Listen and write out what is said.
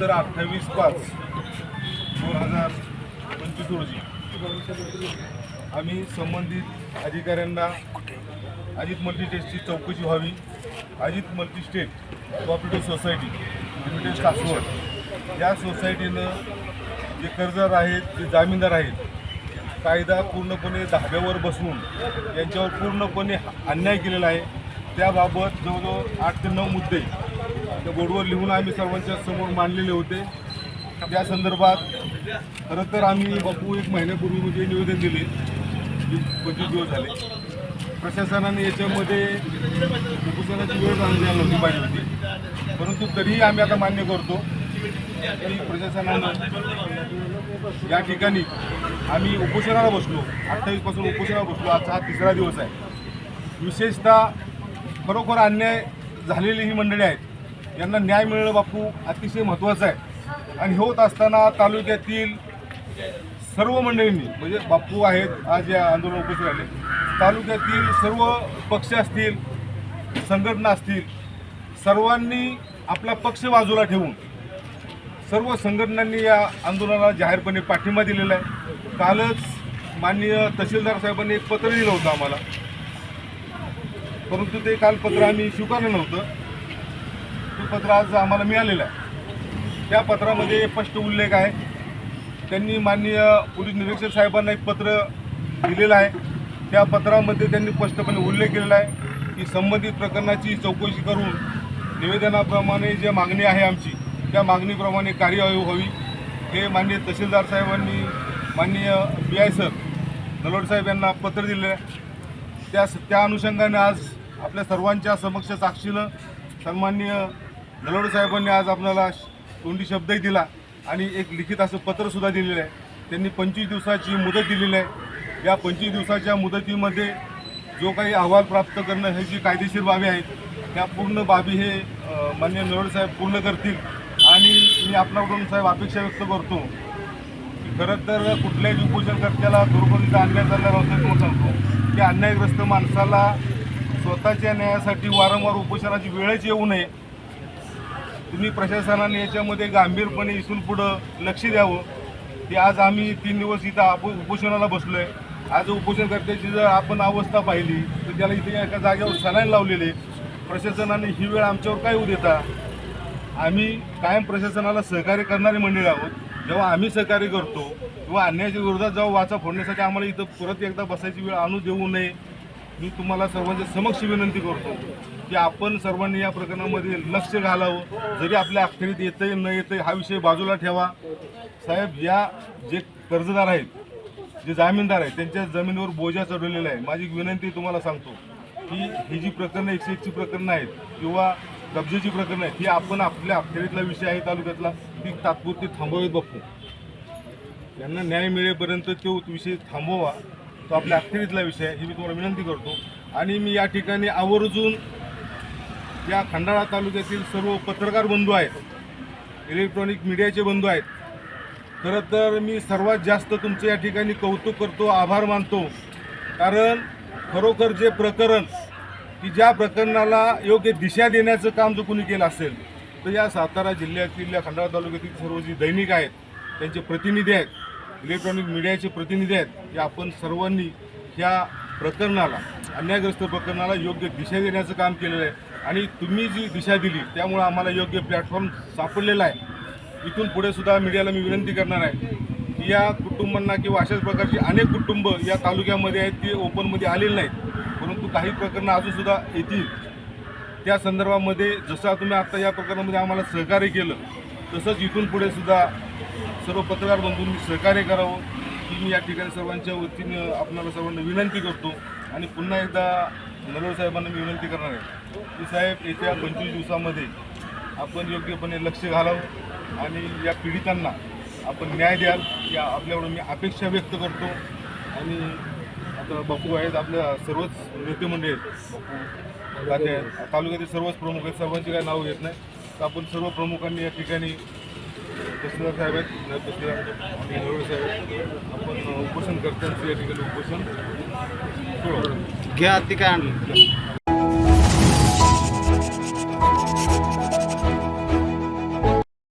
तर अठ्ठावीस पाच दोन हजार पंचवीस रोजी आम्ही संबंधित अधिकाऱ्यांना अजित मल्टीस्टेटची चौकशी व्हावी. Ajit multistate cooperative society limited Saswad या सोसायटीनं जे कर्जदार आहेत जे जामीनदार आहेत कायदा पूर्णपणे धाब्यावर बसवून यांच्यावर पूर्णपणे अन्याय केलेला आहे. त्याबाबत जवळजवळ आठ ते नऊ मुद्दे त्या बोर्डवर लिहून आम्ही सर्वांच्या समोर मांडलेले होते. त्या संदर्भात खरं तर आम्ही बापू एक महिन्यापूर्वी म्हणजे निवेदन दिले. पंचवीस दिवस झाले. प्रशासनाने याच्यामध्ये उपोषणाची वेळ आणली नव्हती पाहिजे होती परंतु तरीही आम्ही आता मान्य करतो. की प्रशासनानं या ठिकाणी आम्ही उपोषणाला बसलो. अठ्ठावीसपासून उपोषणाला बसलो. आजचा हा तिसरा दिवस आहे. विशेषतः खरोखर अन्याय झालेली ही मंडळी आहेत. यांना न्याय मिळणं बापू अतिशय महत्त्वाचं आहे. आणि होत असताना तालुक्यातील सर्व मंडळींनी म्हणजे बापू आहेत आज या आंदोलन उपस्थित राहिले. तालुक्यातील सर्व पक्ष असतील संघटना असतील सर्वांनी आपला पक्ष बाजूला ठेवून सर्व संघटनांनी या आंदोलनाला जाहीरपणे पाठिंबा दिलेला आहे. कालच माननीय तहसीलदार साहेबांनी एक पत्र दिलं होतं आम्हाला. परंतु ते काल पत्र आम्ही स्वीकारलं नव्हतं. पत्र आज आम्हाला मिळालेलं आहे. त्या पत्रामध्ये स्पष्ट उल्लेख आहे. त्यांनी माननीय पोलीस निरीक्षक साहेबांना एक पत्र दिलेलं आहे. त्या पत्रामध्ये त्यांनी स्पष्टपणे उल्लेख केलेला आहे की संबंधित प्रकरणाची चौकशी करून निवेदनाप्रमाणे जे मागणी आहे आमची त्या मागणीप्रमाणे कार्यवाही व्हावी. हे माननीय तहसीलदार साहेबांनी माननीय बी आय सर नलोड साहेब यांना पत्र दिलं आहे. त्या त्या अनुषंगाने आज आपल्या सर्वांच्या समक्ष साक्षीनं सन्माननीय नलोड साहेबांनी आज आपल्याला तोंडी शब्दही दिला आणि एक लिखित असं पत्रसुद्धा दिलेलं आहे. त्यांनी पंचवीस दिवसाची मुदत दिलेली आहे. या पंचवीस दिवसाच्या मुदतीमध्ये जो काही अहवाल प्राप्त करणं हे जी कायदेशीर बाबी आहेत त्या पूर्ण बाबी हे मान्य माननीय साहेब पूर्ण करतील. आणि मी आपल्याकडून साहेब अपेक्षा व्यक्त करतो की खरं तर कुठल्याही उपोषणकर्त्याला खरोखरीचा अन्याय झाला नव्हता सांगतो की अन्यायग्रस्त माणसाला स्वतःच्या न्यायासाठी वारंवार उपोषणाची वेळच येऊ नये. तुम्ही प्रशासनाने याच्यामध्ये गांभीरपणे इथून पुढं लक्ष द्यावं. की आज आम्ही तीन दिवस इथं आप उपोषणाला बसलो आहे आज उपोषणकर्त्याची जर आपण अवस्था पाहिली तर त्याला इथे एका जागेवर सलाईन लावलेले. प्रशासनाने ही वेळ आमच्यावर काय होऊ देता? आम्ही कायम प्रशासनाला सहकार्य करणारी मंडळी आहोत. जेव्हा आम्ही सहकार्य करतो किंवा अन्यायाच्या विरोधात जेव्हा वाचा फोडण्यासाठी आम्हाला इथं परत एकदा बसायची वेळ आणू देऊ नये. मी तुम्हाला सर्वांच्या समक्ष विनंती करतो की आपण सर्वांनी या प्रकरणामध्ये लक्ष घालावं. जरी आपल्या अखेरीत येतंय न येतंय हा विषय बाजूला ठेवा. साहेब या जे कर्जदार आहेत जे जामीनदार आहेत त्यांच्या जमिनीवर बोजा चढवलेला आहे. माझी विनंती तुम्हाला सांगतो की ही जी प्रकरणं एकशे एकची प्रकरणं आहेत किंवा कब्जेची प्रकरणं आहेत ही आपण आपल्या अखेरीतला विषय आहे तालुक्यातला ती तात्पुरती थांबवावीत बघतो. त्यांना न्याय मिळेपर्यंत तो विषय थांबवा. तो आपल्या अखेरीतला विषय आहे ही मी तुम्हाला विनंती करतो. आणि मी या ठिकाणी आवर्जून या खंडाळा तालुक्यातील सर्व पत्रकार बंधू आहेत इलेक्ट्रॉनिक मीडियाचे बंधू आहेत. खरं तर मी सर्वात जास्त तुमचं या ठिकाणी कौतुक करतो आभार मानतो. कारण खरोखर जे प्रकरण की ज्या प्रकरणाला योग्य दिशा देण्याचं काम जर कोणी केलं असेल तर या सातारा जिल्ह्यातील या खंडाळा तालुक्यातील सर्व जी दैनिक आहेत त्यांचे प्रतिनिधी आहेत इलेक्ट्रॉनिक मीडियाचे प्रतिनिधी आहेत या आपण सर्वांनी ह्या प्रकरणाला अन्यायग्रस्त प्रकरणाला योग्य दिशा देण्याचं काम केलेलं आहे. आणि तुम्ही जी दिशा दिली त्यामुळं आम्हाला योग्य प्लॅटफॉर्म सापडलेला आहे. इथून पुढे सुद्धा मीडियाला मी विनंती करणार आहे की या कुटुंबांना किंवा अशाच प्रकारची अनेक कुटुंब या तालुक्यामध्ये आहेत ती ओपनमध्ये आलेली नाहीत. परंतु काही प्रकरणं अजूनसुद्धा येतील. त्या संदर्भामध्ये जसं तुम्ही आत्ता या प्रकरणामध्ये आम्हाला सहकार्य केलं तसंच इथून पुढे सुद्धा सर्व पत्रकार बंधूंनी सहकार्य करावं. ही मी या ठिकाणी सर्वांच्या वतीनं आपणाला सर्वांना विनंती करतो आणि पुन्हा एकदा नरवर साहेबांना मी विनंती करणार आहे की साहेब येत्या पंचवीस दिवसामध्ये आपण योग्यपणे लक्ष घालावं आणि या पीडितांना आपण न्याय द्याल या आपल्याकडून मी अपेक्षा व्यक्त करतो. आणि आता बापू आहेत आपल्या सर्वच नेते मंडळी आहेत आहेत तालुक्यातील सर्वच प्रमुख आहेत. सर्वांची काही नावं घेत नाही. तर आपण सर्व प्रमुखांनी या ठिकाणी तहसीलदार साहेब आहेत. नायब तहसीलदार आणि नवे साहेब आहेत. आपण उपोषण कर्त्यांचं या ठिकाणी उपोषण. घ्या ती काय आणलं?